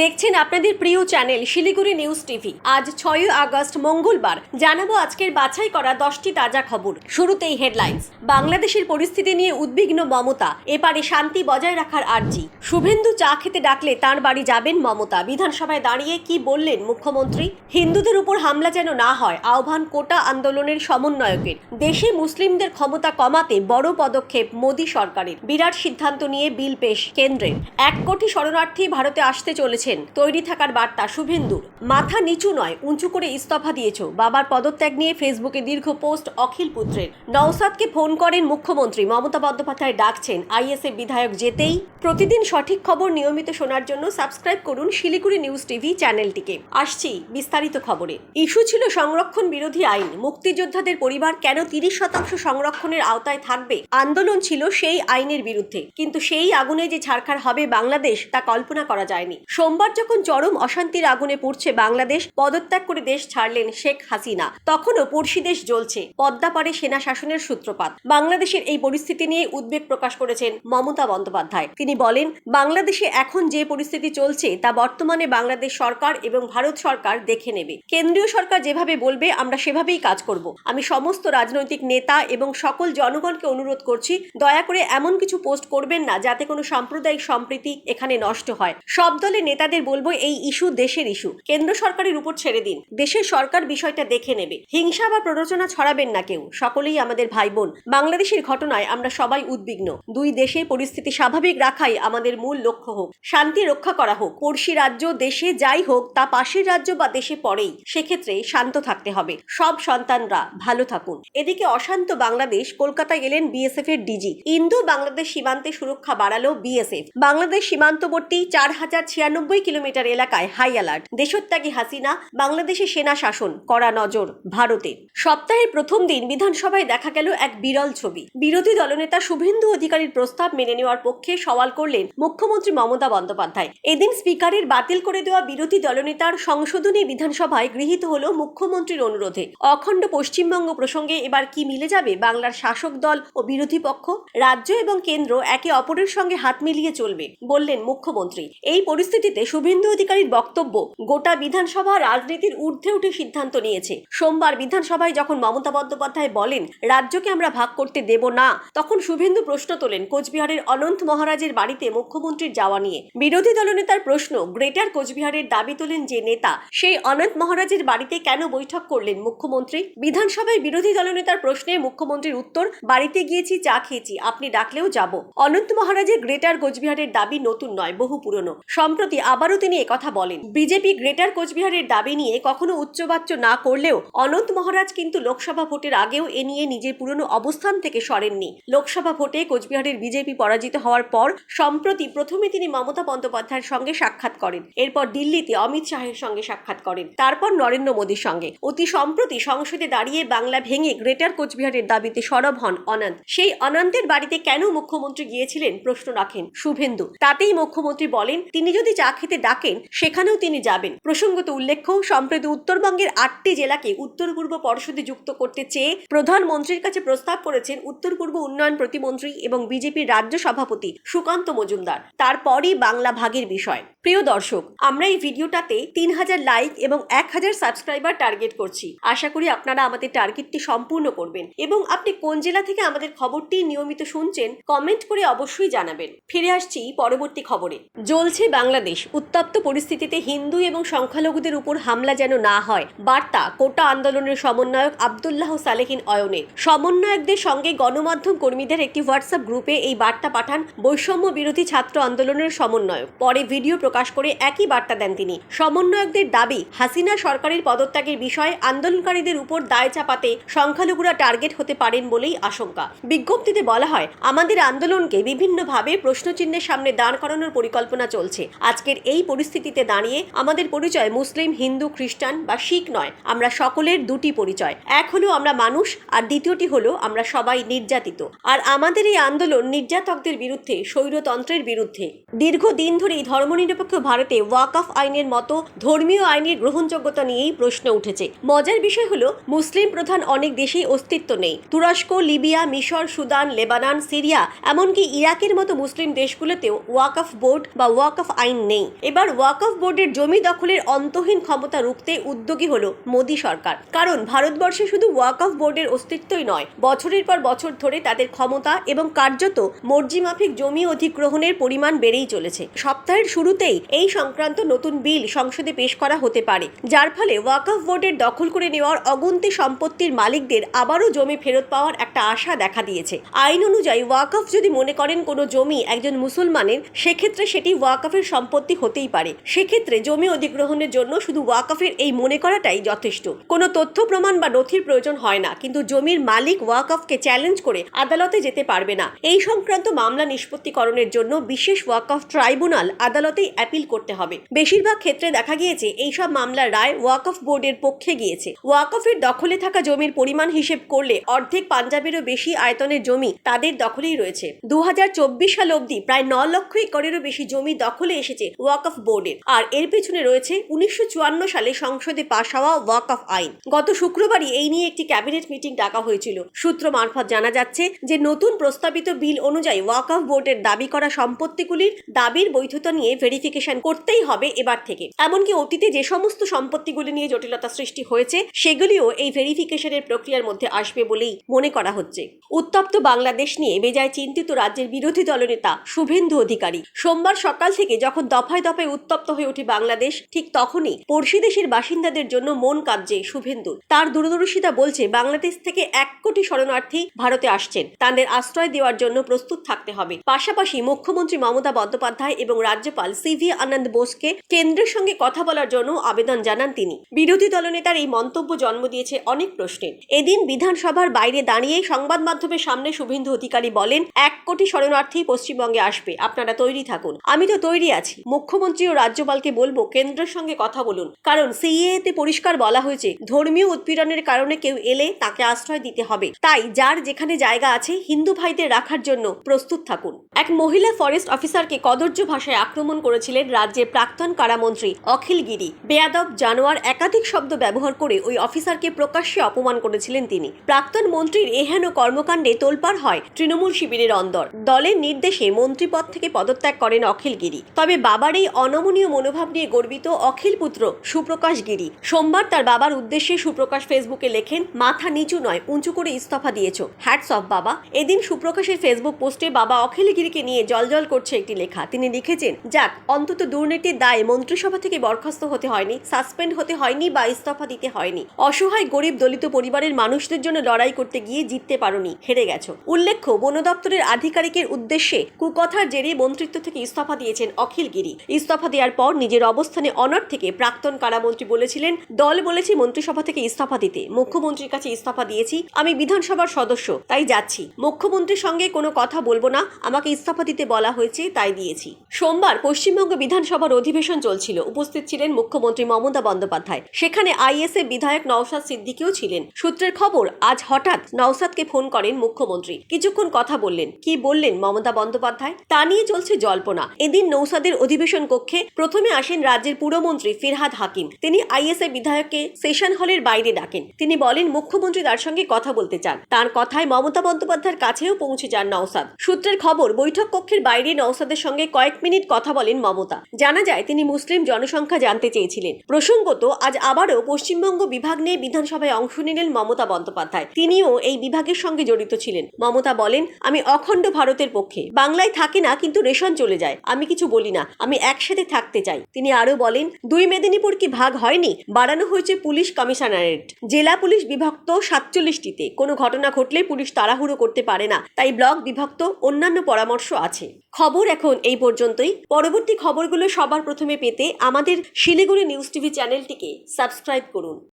দেখছেন আপনাদের প্রিয় চ্যানেল শিলিগুড়ি নিউজ টিভি। আজ ছয়ই আগস্ট, মঙ্গলবার। জানাব আজকের বাছাই করা দশটি তাজা খবর। শুরুতেই হেডলাইন্স বাংলাদেশের পরিস্থিতি নিয়ে উদ্বিগ্ন মমতা। এপারে শান্তি বজায় রাখার আর্জি। শুভেন্দু চা খেতে ডাকলে তার বাড়ি যাবেন মমতা। বিধানসভায় দাঁড়িয়ে কি বললেন মুখ্যমন্ত্রী? হিন্দুদের উপর হামলা যেন না হয়, আহ্বান কোটা আন্দোলনের সমন্বয়কের। দেশে মুসলিমদের ক্ষমতা কমাতে বড় পদক্ষেপ মোদী সরকারের। বিরাট সিদ্ধান্ত নিয়ে বিল পেশ কেন্দ্রের। এক কোটি শরণার্থী ভারতে আসতে চলেছেন তৈরি থাকার বার্তা শুভেন্দুর। মাথা নিচু নয়, উঁচু করে ইস্তফা দিয়েছ। বাবার পদত্যাগ নিয়ে ফেসবুকে দীর্ঘ পোস্ট অখিল পুত্রের। নওসাদকে ফোন করেন মুখ্যমন্ত্রী। মমতা বন্দ্যোপাধ্যায় ডাকছেন, আইএসএফ বিধায়ক যেতেই। প্রতিদিন সঠিক খবর নিয়মিত শোনার জন্য সাবস্ক্রাইব করুন শিলিগুড়ি নিউজ টিভি চ্যানেলটিকে। আসছি বিস্তারিত খবরে। ইস্যু ছিল সংরক্ষণ বিরোধী আইন। মুক্তিযোদ্ধাদের পরিবার কেন তিরিশ শতাংশ সংরক্ষণের আওতায় থাকবে? আন্দোলন ছিল সেই আইনের বিরুদ্ধে। কিন্তু সেই আগুনে যে ছাড়খাড় হবে বাংলাদেশ, তা কল্পনা করা যায়নি। সোমবার যখন চরম অশান্তির আগুনে পুড়ছে বাংলাদেশ, পদত্যাগ করে দেশ ছাড়লেন শেখ হাসিনা। তখনও পড়শি দেশ জ্বলছে। পদ্মাপাড়ে সেনা শাসনের সূত্রপাত। বাংলাদেশের এই পরিস্থিতি নিয়ে উদ্বেগ প্রকাশ করেছেন মমতা বন্দ্যোপাধ্যায়। তিনি বলেন, বাংলাদেশে এখন যে পরিস্থিতি চলছে তা বর্তমানে বাংলাদেশ সরকার এবং ভারত সরকার দেখে নেবে। কেন্দ্রীয় সরকার যেভাবে বলবে, আমরা সেভাবেই কাজ করব। আমি সমস্ত রাজনৈতিক নেতা এবং সকল জনগণকে অনুরোধ করছি, দয়া করে এমন কিছু পোস্ট করবেন না যাতে কোনো সাম্প্রদায়িক সম্প্রীতি এখানে নষ্ট হয়। সব দলের নেতাদের বলব এই ইস্যু দেশের ইস্যু। কেন্দ্র সরকারের উপর ছেড়ে দিন। দেশের সরকার বিষয়টা দেখে নেবে। হিংসা বা প্ররোচনা ছড়াবেন না কেউ। সকলেই আমাদের ভাই বোন বাংলাদেশের ঘটনায় আমরা সবাই উদ্বিগ্ন। দুই দেশে পরিস্থিতি স্বাভাবিক রাখাই আমাদের মূল লক্ষ্য হোক। শান্তি রক্ষা করা হোক। পড়শি রাজ্য দেশে যাই হোক, তা পাশের রাজ্য বা দেশে পড়েই সেক্ষেত্রে শান্ত থাকতে হবে। সব সন্তানরা ভালো থাকুন। এদিকে অশান্ত বাংলাদেশ, কলকাতায় এলেন বিএসএফ এর ডিজি। ইন্দো বাংলাদেশ সীমান্তে সুরক্ষা বাড়ালো বিএসএফ। বাংলাদেশ সীমান্তবর্তী চার হাজার ছিয়ানব্বই কিলোমিটার এলাকায় হাই অ্যালার্ট। দেশত্যাগী হাসিনা, বাংলাদেশে সেনা শাসন, কড়া নজর ভারতে। সপ্তাহের প্রথম দিন বিধানসভায় দেখা গেল এক বিরল ছবি। বিরোধী দলনেতা শুভেন্দু অধিকারীর প্রস্তাব মেনে নেওয়ার পক্ষে সওয়াল করলেন মুখ্যমন্ত্রী মমতা বন্দ্যোপাধ্যায়। এদিন স্পিকারের বাতিল করে দেওয়া বিরোধী দলনেতার সংশোধনী বিধানসভায় গৃহীত হল মুখ্যমন্ত্রীর অনুরোধে। অখণ্ড পশ্চিমবঙ্গ প্রসঙ্গে এবার কি মিলে যাবে বাংলার শাসক দল ও বিরোধী পক্ষ? রাজ্য এবং কেন্দ্র একে অপরের সঙ্গে হাত মিলিয়ে চলবে, বললেন মুখ্যমন্ত্রী। এই পরিস্থিতিতে শুভেন্দু অধিকারীর বক্তব্য, গোটা বিধানসভা রাজনীতির ঊর্ধ্বে উঠে সিদ্ধান্ত নিয়েছে। সোমবার বিধানসভায় যখন মমতা বন্দ্যোপাধ্যায় বলেন, রাজ্যকে আমরা ভাগ করতে দেব না, তখন শুভেন্দু প্রশ্ন তোলেন কোচবিহারের অনন্ত মহারাজের বাড়িতে মুখ্যমন্ত্রীর যাওয়া নিয়ে। বিরোধী দলনেতার প্রশ্ন, গ্রেটার কোচবিহারের দাবি তোলেন যে নেতা, সেই অনন্ত মহারাজের বাড়িতে কেন বৈঠক করলেন মুখ্যমন্ত্রী? বিধানসভায় বিরোধী দলনেতার প্রশ্নে মুখ্যমন্ত্রীর উত্তর, বাড়িতে গিয়েছি, চা খেয়েছি, আপনি ডাকলেও যাব। অনন্ত মহারাজের গ্রেটার কোচবিহারের দাবি নতুন নয়, বহু পুরনো। সম্প্রতি আবারও তিনি একথা বলেন, বিজেপি গ্রেটার কোচবিহারের দাবি নিয়ে কখনো উচ্চবাচ্য না করলেও অনন্ত মহারাজ কিন্তু লোকসভা ভোটের আগেও এ নিয়ে নিজের পুরনো অবস্থান থেকে সরেননি। লোকসভা ভোটে কোচবিহারের বিজেপি পরাজিত হওয়ার পর সম্প্রতি প্রথমে তিনি মমতা বন্দ্যোপাধ্যায়ের সঙ্গে সাক্ষাৎ করেন, এরপর দিল্লিতে অমিত শাহের সঙ্গে সাক্ষাৎ করেন, তারপর নরেন্দ্র মোদীর সঙ্গে। অতি সম্প্রতি সংসদে দাঁড়িয়ে বাংলা ভেঙে গ্রেটার কোচবিহারের দাবিতে সরব হন অনন্ত। সেই অনন্তের বাড়িতে কেন মুখ্যমন্ত্রী গিয়েছিলেন প্রশ্ন রাখেন শুভেন্দু। তাতেই মুখ্যমন্ত্রী বলেন, তিনি যদি চা খেতে ডাকেন, সেখানেও তিনি যাবেন। প্রসঙ্গত উল্লেখ্য, সম্প্রতি উত্তরবঙ্গের আটটি জেলাকে উত্তর পূর্ব পর্ষদে যুক্ত করতে চেয়ে প্রধানমন্ত্রীর কাছে প্রস্তাব করেছেন উত্তর পূর্ব উন্নয়ন প্রতিমন্ত্রী এবং বিজেপির রাজ্য সভাপতি সুকান্ত মজুমদার। তারপরই বাংলা ভাগের বিষয়। প্রিয় দর্শক, আমরা এই ভিডিওটাতে তিন হাজার লাইক এবং এক হাজার সাবস্ক্রাইবার টার্গেট করছি। আশা করি আপনারা আমাদের টার্গেটটি সম্পূর্ণ করবেন এবং আপনি কোন জেলা থেকে আমাদের খবরটি নিয়মিত শুনছেন, কমেন্ট করে অবশ্যই জানাবেন। ফিরে আসছি পরবর্তী খবরে। জ্বলছে বাংলাদেশ। উত্তপ্ত পরিস্থিতিতে হিন্দু এবং সংখ্যালঘুদের উপর হামলা যেন না হয়, বার্তা কোটা আন্দোলনের সমন্বয়ক আবদুল্লাহ সালেহিন অয়নে সমন্বয়কদের সঙ্গে গণমাধ্যম কর্মীদের একটি হোয়াটসঅ্যাপ গ্রুপে এই বার্তা পাঠান বৈষম্য বিরোধী ছাত্র আন্দোলনের সমন্বয়ক। পরে ভিডিও প্রকাশ করে একই বার্তা দেন তিনি। সমন্বয়কদের দাবি, হাসিনা সরকারের পদত্যাগের বিষয়ে আন্দোলনকারীদের উপর দায় চাপাতে সংখ্যালঘুরা টার্গেট হতে পারেন বলেই আশঙ্কা। বিজ্ঞপ্তিতে বলা হয়, আমাদের আন্দোলনকে বিভিন্নভাবে প্রশ্নচিহ্নের সামনে দাঁড় করানোর পরিকল্পনা চলছে। আজকের এই পরিস্থিতিতে দাঁড়িয়ে আমাদের পরিচয় মুসলিম, হিন্দু, খ্রিস্টান বা শিখ নয়। আমরা সকলের দুটি পরিচয়। এক হলো আমরা মানুষ, আর দ্বিতীয়টি হলো আমরা সবাই নির্যাতিত। আর আমাদের এই আন্দোলন নির্যাতকদের বিরুদ্ধে, স্বৈরতন্ত্রের বিরুদ্ধে। দীর্ঘদিন ধরেই ধর্মনিরপেক্ষ ভারতে ওয়াকফ আইনের মতো ধর্মীয় আইনের গ্রহণযোগ্যতা নিয়েই প্রশ্ন উঠেছে। মজার বিষয় হলো, মুসলিম প্রধান অনেক দেশেই অস্তিত্ব নেই। তুরস্ক, লিবিয়া, মিশর, সুদান, লেবানন, সিরিয়া, এমনকি ইরাকের মতো মুসলিম দেশগুলোতেও ওয়াকফ বোর্ড বা ওয়াকফ আইন নেই। এবার ওয়াকফ বোর্ডের জমি দখলের অন্তহীন ক্ষমতা রুখতে উদ্যোগী হলো মোদী সরকার। কারণ ভারতবর্ষে শুধু ওয়াকফ বোর্ডের অস্তিত্বই নয়, বছরের পর বছর ধরে তাদের ক্ষমতা এবং কার্যত মর্জিমাফিক জমি অধিগ্রহণের পরিমাণ বেড়েই চলেছে। সপ্তাহের শুরুতেই এই সংক্রান্ত নতুন বিল সংসদে পেশ করা হতে পারে, যার ফলে ওয়াকফ বোর্ডের দখল করে নেওয়ার অগুন্তি সম্পত্তির মালিকদের আবারও জমি ফেরত পাওয়ার একটা আশা দেখা দিয়েছে। আইন অনুযায়ী ওয়াকফ যদি মনে করেন কোনো জমি একজন মুসলমানের, সেক্ষেত্রে সেটি ওয়াকফের সম্পত্তি হতেই পারে। সেক্ষেত্রে জমি অধিগ্রহণের জন্য শুধু ওয়াকফের এই মনে করাটাই যথেষ্ট। কোনো তথ্য, প্রমাণ বা নথির প্রয়োজন হয় না, কিন্তু জমির মালিক ওয়াকফকে চ্যালেঞ্জ করে আদালতে যেতে পারবে না। এই সংক্রান্ত মামলা নিষ্পত্তিকরণের জন্য বিশেষ ওয়াকফ ট্রাইব্যুনাল আদালতেই অ্যাপিল করতে হবে। বেশিরভাগ ক্ষেত্রে দেখা গিয়েছে, এইসব মামলার রায় ওয়াকফ বোর্ডের পক্ষে গিয়েছে। ওয়াকফের দখলে থাকা জমির পরিমাণ হিসেব করলে অর্ধেক পাঞ্জাবেরও বেশি আয়তনের জমি তাদের দখলেই রয়েছে। দু হাজার চব্বিশ সাল অবধি প্রায় ন লক্ষ একরেরও বেশি জমি দখলে এসেছে ওয়াকফ বোর্ডের। আর এর পেছনে রয়েছে উনিশশো চুয়ান্ন সালে সংসদে পাশ হওয়া ওয়াকফ আইন। গত শুক্রবারই এই নিয়ে একটি ক্যাবিনেট মিটিং ডাকা হয়েছিল। সূত্র মারফত জানা যাচ্ছে যে, নতুন প্রস্তাবিত বিল অনুযায়ী ওয়াকফ বোর্ডের দাবি করা সম্পত্তিগুলির দাবির বৈধতা নিয়ে ভেরিফিকেশন করতেই হবে এবার থেকে। এমনকি অতীতে যে সমস্ত সম্পত্তিগুলি নিয়ে জটিলতা সৃষ্টি হয়েছে, সেগুলিও এই ভেরিফিকেশনের প্রক্রিয়ার মধ্যে আসবে বলেই মনে করা হচ্ছে। উত্তপ্ত বাংলাদেশ নিয়ে বেজায় চিন্তিত রাজ্যের বিরোধী দলনেতা শুভেন্দু অধিকারী। সোমবার সকাল থেকে যখন দফায় দফায় উত্তপ্ত হয়ে ওঠে বাংলাদেশ, ঠিক তখনই পড়শি দেশের বাসিন্দাদের জন্য মন কাঁদছে শুভেন্দুর তার দূরদর্শিতা বলছে, বাংলাদেশ থেকে এক কোটি শরণার্থী ভারতে আসছেন। তাদের আশ্রয় দেওয়ার জন্য প্রস্তুত থাকতে হবে। পাশাপাশি মুখ্যমন্ত্রী মমতা বন্দ্যোপাধ্যায় এবং রাজ্যপাল সিভি আনন্দ বোসকে কেন্দ্রের সঙ্গে কথা বলার জন্য আবেদন জানান তিনি। বিরোধী দলনেতার এই মন্তব্য জন্ম দিয়েছে অনেক প্রশ্নের। এদিন বিধানসভার বাইরে দাঁড়িয়ে সংবাদ মাধ্যমের সামনে শুভেন্দু অধিকারী বলেন, এক কোটি শরণার্থী পশ্চিমবঙ্গে আসবে। আপনারা তৈরি থাকুন। আমি তো তৈরি আছি। মুখ্যমন্ত্রী ও রাজ্যপালকে বলব, কেন্দ্রের সঙ্গে কথা বলুন। কারণ সিএএ তে পরিষ্কার বলা হয়েছে, ধর্মীয় উৎপীড়নের কারণে কেউ এলে তাকে আশ্রয় দিতে হবে। তাই যার যেখানে জায়গা আছে, হিন্দু ভাইদের রাখার জন্য প্রস্তুত থাকুন। এক মহিলা ফরেস্ট অফিসারকে কদর্য ভাষায় আক্রমণ করেছিলেন রাজ্যের প্রাক্তন কারামন্ত্রী অখিল গিরি। বেয়াদব জানোয়ার একাধিক শব্দ ব্যবহার করে ওই অফিসারকে প্রকাশ্যে অপমান করেছিলেন তিনি। প্রাক্তন মন্ত্রীর এহেন কর্মকাণ্ডে তোলপাড় হয় তৃণমূল শিবিরের অন্দর। দলের নির্দেশে মন্ত্রীপদ থেকে পদত্যাগ করেন অখিল গিরি। তবে বাবার এই অনমনীয় মনোভাব নিয়ে গর্বিত অখিল পুত্র সুপ্রকাশ গিরি। সোমবার তার বাবার উদ্দেশ্যে সুপ্রকাশ ফেসবুকে লেখেন, মাথা নিচু নয়, উঁচু করে ইস্তফা দিয়েছ। হ্যাটস অফ বাবা। এদিন সুপ্রকাশের ফেসবুক পোস্টে বাবা অখিল গিরিকে নিয়ে জলজল করছে একটি লেখা। তিনি লিখেছেন, যাক, অন্তত দুর্নীতির দায়ে মন্ত্রিসভা থেকে বরখাস্ত হতে হয়নি, সাসপেন্ড হতে হয়নি বা ইস্তফা দিতে হয়নি। অসহায়, গরিব, দলিত পরিবারের মানুষদের জন্য লড়াই করতে গিয়ে জিততে পারোনি, হেরে গেছো। উল্লেখ্য বন দপ্তরের আধিকারিকের উদ্দেশ্যে কুকথার জেরে মন্ত্রিত্ব থেকে ইস্তফা দিয়েছেন অখিল গিরি। ইস্তফা দেওয়ার পর নিজের অবস্থানে অনর থেকে প্রাক্তন কারামন্ত্রী বলেছিলেন, দল বলেছে মন্ত্রিসভা থেকে ইস্তফা দিতে। মুখ্যমন্ত্রীর কাছে ইস্তফা দিয়েছি। আমি বিধানসভার সদস্য, তাই যাচ্ছি। মুখ্যমন্ত্রীর সঙ্গে কোনো কথা বলব না। আমাকে ইস্তফা দিতে বলা হয়েছে, তাই দিয়েছি। সোমবার পশ্চিমবঙ্গ বিধানসভার অধিবেশন চলছিল। উপস্থিত ছিলেন মুখ্যমন্ত্রী মমতা বন্দ্যোপাধ্যায়। সেখানে আইএসএ বিধায়ক নওশাদ সিদ্দিকিও ছিলেন। সূত্রের খবর, আজ হঠাৎ নওশাদকে ফোন করেন মুখ্যমন্ত্রী। কিছুক্ষণ কথা বললেন। কি বললেন মমতা বন্দ্যোপাধ্যায়? তা নিয়ে চলছে জল্পনা। এদিন নৌসাদের অধিবেশন কক্ষে প্রথমে আসেন রাজ্যের পুরমন্ত্রী ফিরহাদ হাকিম। তিনি আইএসএ বিধায়ককে সেশন হলের বাইরে ডাকেন। তিনি বলেন, মুখ্যমন্ত্রী তার সঙ্গে কথা বলতে চান। তার কথায় মমতা বন্দ্যোপাধ্যায়ের কাছেও পৌঁছে যান নওসাদ। সূত্রের খবর, বৈঠক কক্ষের বাইরে নওসাদের সঙ্গে কয়েক মিনিট কথা বলেন মমতা। জানা যায়, তিনি মুসলিম জনসংখ্যা জানতে চেয়েছিলেন। প্রসঙ্গত, আজ আবারও পশ্চিমবঙ্গ বিভাগ নিয়ে বিধানসভায় অংশ নিলেন মমতা বন্দ্যোপাধ্যায়। তিনিও এই বিভাগের সঙ্গে জড়িত ছিলেন। মমতা বলেন, আমি অখণ্ড ভারতের পক্ষে। বাংলায় থাকি না, কিন্তু রেশন চলে যায়। আমি কিছু বলি না। আমি একসাথে থাকতে চাই। তিনি আরও বলেন, দুই মেদিনীপুর কি ভাগ হয়নি? বাড়ানো হয়েছে পুলিশ কমিশনারেট। জেলা পুলিশ বিভক্ত সাতচল্লিশটিতে। কোনো ঘটনা ঘটলে পুলিশ তাড়াহুড়ো করতে পারে না। তাই ব্লক বিভক্ত অন্যান্য পরামর্শ আছে। খবর এখন এই পর্যন্তই। পরবর্তী খবরগুলো সবার প্রথমে পেতে আমাদের শিলিগুড়ি নিউজ টিভি চ্যানেলটিকে সাবস্ক্রাইব করুন।